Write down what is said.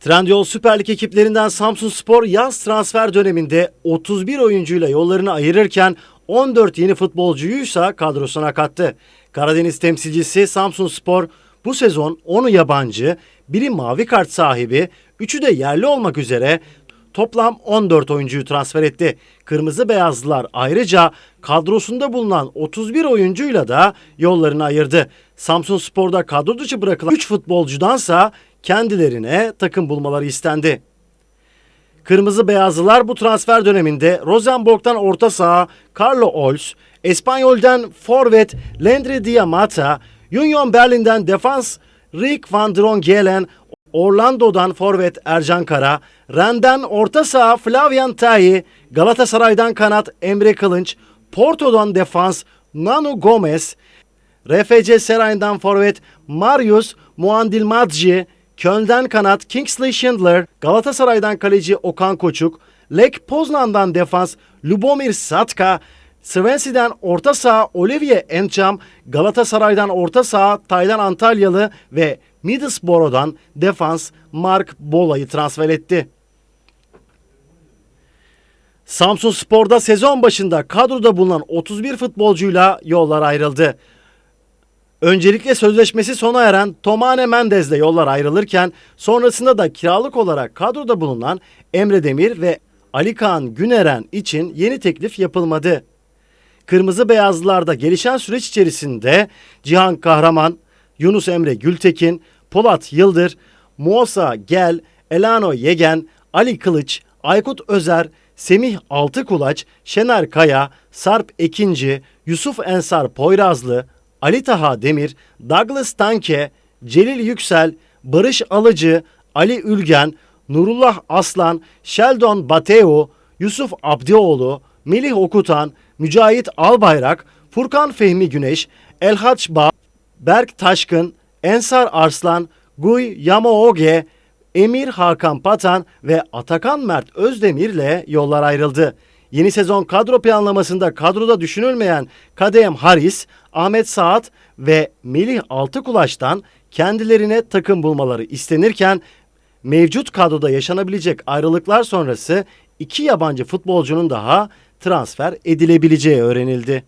Trendyol Süper Lig ekiplerinden Samsun Spor yaz transfer döneminde 31 oyuncuyla yollarını ayırırken 14 yeni futbolcuyu ise kadrosuna kattı. Karadeniz temsilcisi Samsun Spor bu sezon 10'u yabancı, biri mavi kart sahibi, 3'ü de yerli olmak üzere toplam 14 oyuncuyu transfer etti. Kırmızı Beyazlılar ayrıca kadrosunda bulunan 31 oyuncuyla da yollarını ayırdı. Samsun Spor'da kadro dışı bırakılan 3 futbolcudansa kendilerine takım bulmaları istendi. Kırmızı Beyazlılar bu transfer döneminde Rosenborg'dan orta saha Carlo Ols, Espanyol'den forvet Landry Diamata, Union Berlin'den defans Rick van Drongelen, Orlando'dan forvet Ercan Kara, Ren'den orta saha Flavian Tayi, Galatasaray'dan kanat Emre Kılınç, Porto'dan defans Nanu Gomez, RFC Serayn'dan forvet Marius Muandilmadji, Köln'den kanat Kingsley Schindler, Galatasaray'dan kaleci Okan Koçuk, Lech Poznan'dan defans Lubomir Satka, Swansea'den orta saha Olivier Encham, Galatasaray'dan orta saha Taylan Antalyalı ve Middlesbrough'dan defans Mark Bola'yı transfer etti. Samsun Spor'da sezon başında kadroda bulunan 31 futbolcuyla yollar ayrıldı. Öncelikle sözleşmesi sona eren Tomane Mendez'le yollar ayrılırken sonrasında da kiralık olarak kadroda bulunan Emre Demir ve Ali Kaan Güneren için yeni teklif yapılmadı. Kırmızı Beyazlılarda gelişen süreç içerisinde Cihan Kahraman, Yunus Emre Gültekin, Polat Yıldır, Muosa Gel, Elano Yegen, Ali Kılıç, Aykut Özer, Semih Altıkulaç, Şener Kaya, Sarp Ekinci, Yusuf Ensar Poyrazlı, Ali Taha Demir, Douglas Tanke, Celil Yüksel, Barış Alıcı, Ali Ülgen, Nurullah Aslan, Sheldon Bateo, Yusuf Abdioğlu, Melih Okutan, Mücahit Albayrak, Furkan Fehmi Güneş, Elhaç Bağ, Berk Taşkın, Ensar Arslan, Guy Yamaoge, Emir Hakan Patan ve Atakan Mert Özdemir'le yollar ayrıldı. Yeni sezon kadro planlamasında kadroda düşünülmeyen Kadem Haris, Ahmet Saat ve Melih Altıkulaç'tan kendilerine takım bulmaları istenirken mevcut kadroda yaşanabilecek ayrılıklar sonrası iki yabancı futbolcunun daha transfer edilebileceği öğrenildi.